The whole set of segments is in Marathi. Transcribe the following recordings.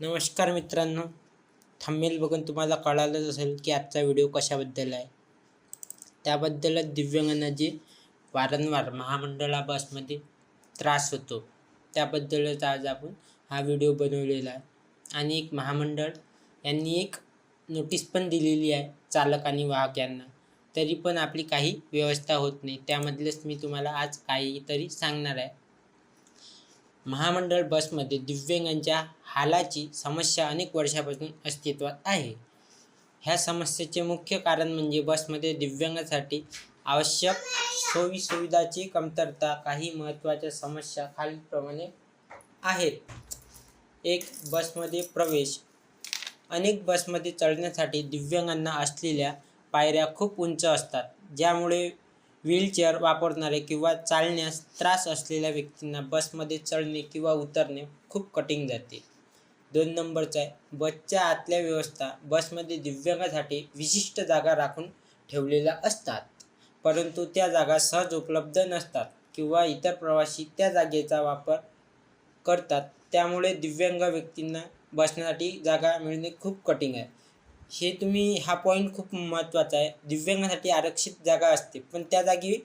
नमस्कार मित्रांनो. थांबेल बघून तुम्हाला कळालंच असेल की आजचा व्हिडिओ कशाबद्दल आहे. त्याबद्दलच दिव्यांगांना जे वारंवार महामंडळा बसमध्ये त्रास होतो. त्याबद्दलच आज आपण हा व्हिडिओ बनवलेला आहे. आणि एक महामंडळ यांनी एक नोटीस पण दिलेली आहे चालक आणि वाहक यांना. तरी पण आपली काही व्यवस्था होत नाही. त्यामधलेच मी तुम्हाला आज काहीतरी सांगणार आहे. महामंडळ बसमध्ये दिव्यांगांच्या हालाची समस्या अनेक वर्षापासून अस्तित्वात आहे. ह्या समस्येचे मुख्य कारण म्हणजे बसमध्ये दिव्यांगासाठी आवश्यक सोयीसुविधाची कमतरता काही महत्त्वाच्या समस्या खालीलप्रमाणे आहेत. एक बसमध्ये प्रवेश. अनेक बसमध्ये चढण्यासाठी दिव्यांगांना असलेल्या पायऱ्या खूप उंच असतात ज्यामुळे व्हीलचेअर वापरणारे किंवा चालण्यास त्रास असलेल्या व्यक्तींना बसमध्ये चढणे किंवा उतरणे खूप कठीण जाते. दोन नंबरचा आहे बसच्या आतल्या व्यवस्था बसमध्ये दिव्यांगासाठी विशिष्ट जागा राखून ठेवलेल्या असतात. परंतु त्या जागा सहज उपलब्ध नसतात किंवा इतर प्रवासी त्या जागेचा वापर करतात. त्यामुळे दिव्यांग व्यक्तींना बसण्यासाठी जागा मिळणे खूप कठीण आहे. हे तुम्ही हा पॉईंट खूप महत्त्वाचा आहे. दिव्यांगासाठी आरक्षित जागा असते पण त्या जागी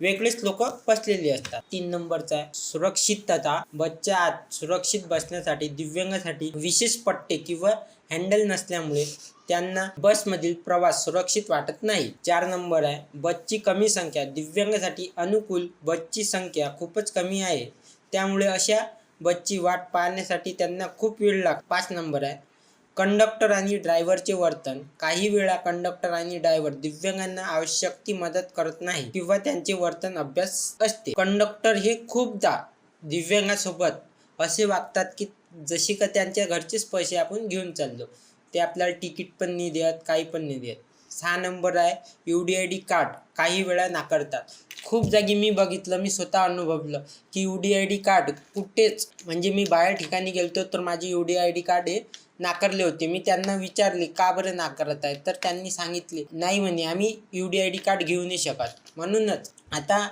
वेगळेच लोक बसलेली असतात. तीन नंबरचा आहे सुरक्षितता. बसच्या आत सुरक्षित बसण्यासाठी दिव्यांगासाठी विशेष पट्टे किंवा हँडल नसल्यामुळे त्यांना बसमधील प्रवास सुरक्षित वाटत नाही. चार नंबर आहे बसची कमी संख्या. दिव्यांगासाठी अनुकूल बसची संख्या खूपच कमी आहे. त्यामुळे अशा बसची वाट पाहण्यासाठी त्यांना खूप वेळ लाग पाच नंबर आहे कंडक्टर आणि ड्रायव्हरचे वर्तन. काही वेळा कंडक्टर आणि ड्रायव्हर दिव्यांगांना आवश्यक ती मदत करत नाही किंवा त्यांचे वर्तन अभ्यास असते. कंडक्टर हे खूपदा दिव्यांगासोबत असे वागतात की जशी का त्यांच्या घरचेच पैसे आपण घेऊन चाललो. ते आपल्याला तिकीट पण नाही देत काही पण नाही देत. सहा नंबर आहे U D I D card काही वेळा नाकारतात. खूप जागी मी बघितलं मी स्वतः अनुभवलं की U D I D card कुठेच म्हणजे मी बाहेर ठिकाणी गेलतो तर माझे U D I D card हे नाकारले होते. मी त्यांना विचारले का बरं नाकारत आहे? तर त्यांनी सांगितले नाही म्हणे आम्ही U D I D card घेऊ नाही शकत. म्हणूनच आता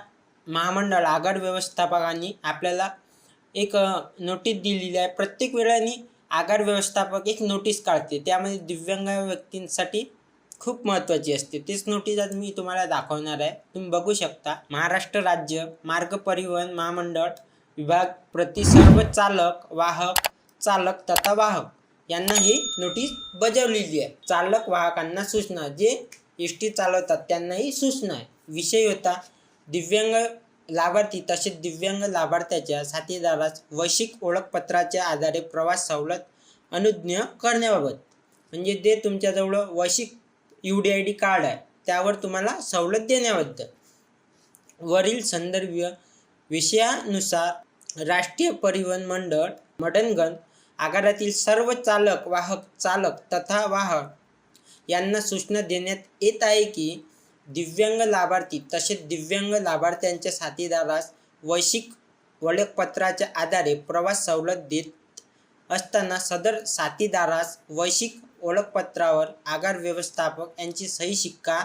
महामंडळ आघाड व्यवस्थापकांनी आपल्याला एक नोटीस दिलेली आहे. प्रत्येक वेळाने आघाड व्यवस्थापक एक नोटीस काढते. त्यामध्ये दिव्यांग व्यक्तींसाठी खूप महत्त्वाची असते. तेच नोटीस आज मी तुम्हाला दाखवणार आहे. तुम्ही बघू शकता महाराष्ट्र राज्य मार्ग परिवहन महामंडळ विभाग प्रति सर्व चालक वाहक चालक तथा वाहक यांना ही नोटीस बजावलेली आहे. चालक वाहकांना सूचना जे एस टी चालवतात त्यांनाही सूचना आहे. विषय होता दिव्यांग लाभार्थी तसेच दिव्यांग लाभार्थ्याच्या साथीदारास वैश्विक ओळखपत्राच्या आधारे प्रवास सवलत अनुज्ञ करण्याबाबत. म्हणजे जे तुमच्याजवळ वैश्विक U D I D card आहे त्यावर तुम्हाला सवलत देण्याबद्दल. वरील संदर्भ विषयानुसार राष्ट्रीय परिवहन मंडळ मडनगंज आगारातील सर्व चालक वाहक चालक तथा वाहक यांना सूचना देण्यात येत आहे की दिव्यांग लाभार्थी तसेच दिव्यांग लाभार्थ्यांच्या साथीदारास वैश्विक ओळखपत्राच्या आधारे प्रवास सवलत देत असताना सदर साथीदारास वैश्विक ओळखपत्रावर आगार व्यवस्थापक यांची सही शिक्का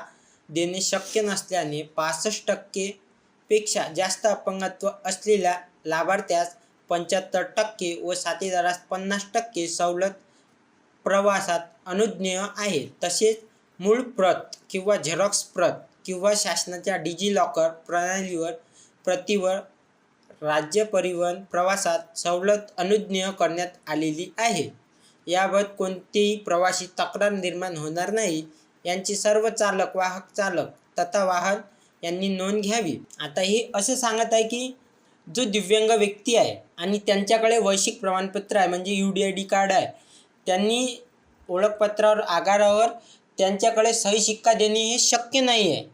देणे शक्य नसल्याने पासष्ट टक्के पेक्षा जास्त अपंगत्व असलेल्या लाभार्थ्यास पंच्याहत्तर टक्के व साथीदारास पन्नास टक्के सवलत प्रवासात अनुज्ञेय आहे. तसेच मूळ प्रत किंवा झेरॉक्स प्रत किंवा शासनाच्या डिजिलॉकर प्रणालीवर प्रतीवर राज्य परिवहन प्रवासात सवलत अनुज्ञेय करण्यात आलेली आहे. याबाबत कोणतेही प्रवासी तक्रार निर्माण होणार नाही. यांची सर्व चालक वाहक चालक तथा वाहन यांनी नोंद घ्यावी. आता हे असं सांगत आहे की जो दिव्यांग व्यक्ती आहे आणि त्यांच्याकडे वैश्विक प्रमाणपत्र आहे म्हणजे U D I D card आहे त्यांनी ओळखपत्रावर आगारावर त्यांच्याकडे सही शिक्का देणे हे शक्य नाही आहे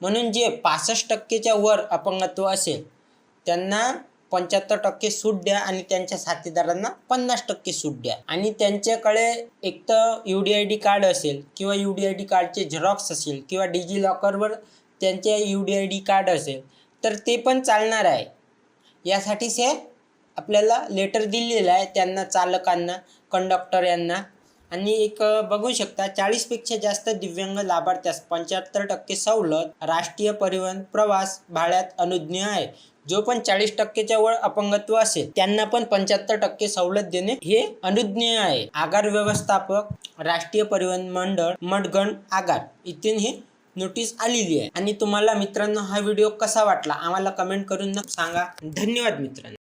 म्हणून जे पासष्ट टक्केच्या वर अपंगत्व असेल त्यांना पंच्याहत्तर टक्के सूट द्या आणि त्यांच्या साथीदारांना पन्नास टक्के सूट द्या. आणि त्यांच्याकडे एक तर U D I D card असेल किंवा यू डी आय डी कार्डचे झेरॉक्स असेल किंवा डिजी लॉकरवर त्यांचे U D I D card असेल तर ते पण चालणार आहे. यासाठीच हे आपल्याला लेटर दिलेलं आहे त्यांना चालकांना कंडक्टर यांना. आणि एक बघू शकता चाळीसपेक्षा जास्त दिव्यांग लाभार्थ्यास पंच्याहत्तर टक्के सवलत राष्ट्रीय परिवहन प्रवास भाड्यात अनुज्ञेय आहे. जो पण चाळीस टक्केच्या वर अपंगत्व असेल त्यांना पण पंच्याहत्तर टक्के सवलत देणे हे अनुज्ञेय आहे. आगार व्यवस्थापक राष्ट्रीय परिवहन मंडळ मडगण आगार. इथे हे नोटीस आलेली आहे. आणि तुम्हाला मित्रांनो हा व्हिडिओ कसा वाटला? आम्हाला कमेंट करून सांगा. धन्यवाद मित्रांनो.